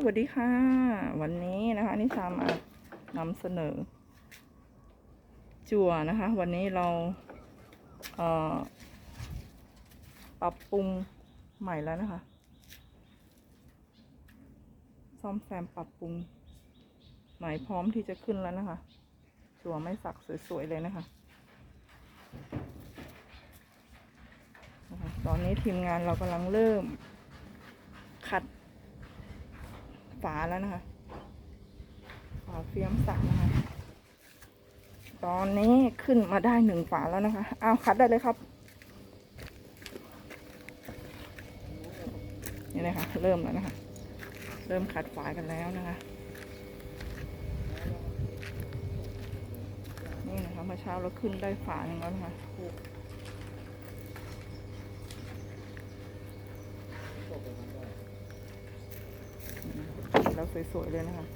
สวัสดีค่ะ วันนี้นะคะนิชามานำเสนอ จั่วนะคะ วันนี้เราเอ่อปรับปรุงใหม่แล้วนะคะ ซ่อมแซมปรับปรุงใหม่พร้อมที่จะขึ้นแล้วนะคะ จั่วไม่สักสวยๆเลยนะคะนะคะ ตอนนี้ทีมงานเรากำลังเริ่ม ขัด ฝาแล้วนะคะฝาเฟียมสักนะคะ ตอนนี้ขึ้นมาได้หนึ่งฝาแล้วนะคะเอาคัดได้เลยครับนี่นะคะเริ่มแล้วนะคะ เริ่มขัดฝากันแล้วนะคะนี่นะคะเมื่อเช้าเราขึ้นได้ฝาหนึ่งแล้วนะคะ แล้วสวยๆเลยนะคะ